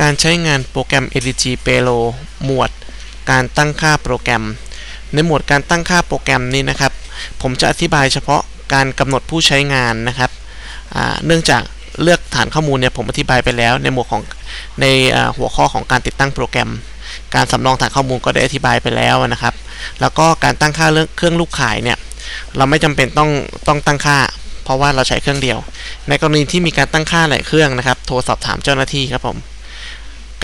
การใช้งานโปรแกรม ADG Payload หมวด การตั้งค่าโปรแกรม ในหมวดการตั้งค่าโปรแกรมนี้นะครับ ผมจะอธิบายเฉพาะการกำหนดผู้ใช้งานนะครับ เนื่องจากเลือกฐานข้อมูลเนี่ยผมอธิบายไปแล้ว ในหมวดของในหัวข้อของการติดตั้งโปรแกรม การสำรองฐานข้อมูลก็ได้อธิบายไปแล้วนะครับ แล้วก็การตั้งค่าเรื่องเครื่องลูกขายเนี่ยเราไม่จำเป็นต้องต้องตั้งค่า เพราะว่าเราใช้เครื่องเดียว ในกรณีที่มีการตั้งค่าหลายเครื่องนะครับ โทรสอบถามเจ้าหน้าที่ครับผม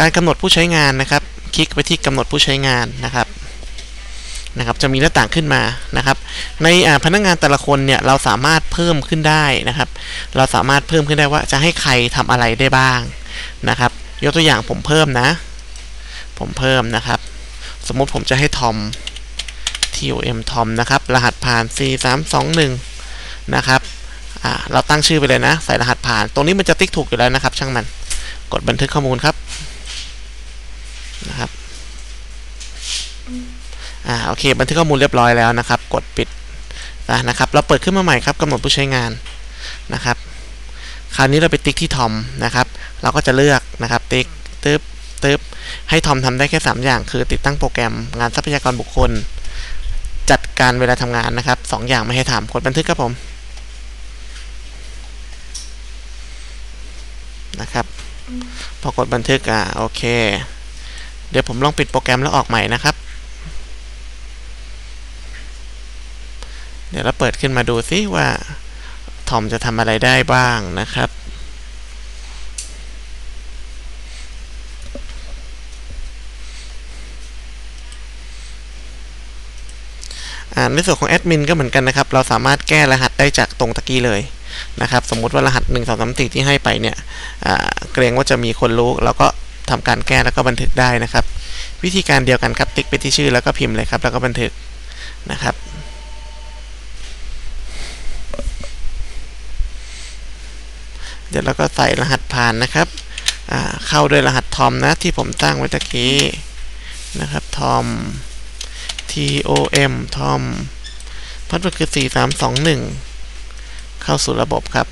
การกำหนดผู้ใช้งานนะครับ คลิกไปที่กำหนดผู้ใช้งานนะครับนะครับจะมีหน้าต่างขึ้นมานะครับ ในพนักงานแต่ละคนเนี่ยเราสามารถเพิ่มขึ้นได้นะครับ เราสามารถเพิ่มขึ้นได้ว่าจะให้ใครทำอะไรได้บ้างนะครับ ยกตัวอย่างผมเพิ่มนะ ผมเพิ่มนะครับ สมมุติผมจะให้ทอม tom ทอมนะครับ รหัสผ่าน c 3 2 1 นะครับเราตั้งชื่อไปเลยนะ ใส่รหัสผ่าน ตรงนี้มันจะติ๊กถูกอยู่แล้วนะครับ ช่างมัน กดบันทึกข้อมูลครับ นะครับอ่าโอเคบันทึกข้อมูลเรียบร้อยแล้วนะครับ กดปิดนะครับ เราเปิดขึ้นมาใหม่ครับกำหนดผู้ใช้งานนะครับ คราวนี้เราไปติ๊กที่ทอมนะครับ เราก็จะเลือกนะครับ ติ๊กตึ๊บตึ๊บให้ทอมทำได้แค่ 3 อย่าง คือติดตั้งโปรแกรมงานทรัพยากรบุคคล จัดการเวลาทำงานนะครับ2ออย่างไม่ให้ทำกดบันทึกครับผมนะครับ พอกดบันทึกอ่าโอเค ดี๋ยวผมลองปิดโปรแกรมแล้วออกใหม่นะครับ เดี๋ยวเราเปิดขึ้นมาดูซิว่าทอมจะทำอะไรได้บ้างนะครับ ในส่วนของแอดมินก็เหมือนกันนะครับ เราสามารถแก้รหัสได้จากตรงตะกี้เลยนะครับ สมมุติว่ารหัส 1 2 3 4 ที่ให้ไปเนี่ยเกรงว่าจะมีคนรู้เราก็ ทำการแก้แล้วก็บันทึกได้นะครับ วิธีการเดียวกันครับติ๊กไปที่ชื่อแล้วก็พิมพ์เลยครับ แล้วก็บันทึกนะครับเดี๋ยวเราก็ใส่รหัสผ่านนะครับเข้าด้วยรหัสทอมนะที่ผมตั้งไว้ตะกี้นะครับทอม tom ทอมพัดมันคือ 4321 เข้าสู่ระบบครับ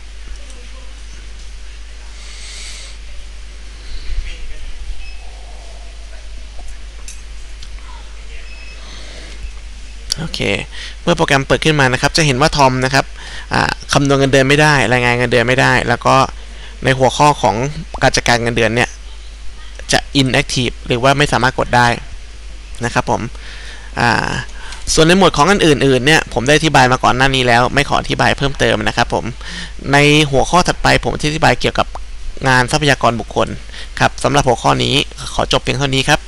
โอเค เมื่อโปรแกรมเปิดขึ้นมานะครับ จะเห็นว่าทอมนะครับคำนวณเงินเดือนไม่ได้ รายงานเงินเดือนไม่ได้ แล้วก็ในหัวข้อของการจัดการเงินเดือนเนี่ย จะ inactive หรือว่าไม่สามารถกดได้นะครับผมส่วนในหมวดของอันอื่นๆเนี่ยผมได้อธิบายมาก่อนหน้านี้แล้ว ไม่ขออธิบายเพิ่มเติมนะครับผมในหัวข้อถัดไปผมจะอธิบายเกี่ยวกับงานทรัพยากรบุคคลครับสำหรับหัวข้อนี้ขอจบเพียงเท่านี้ครับ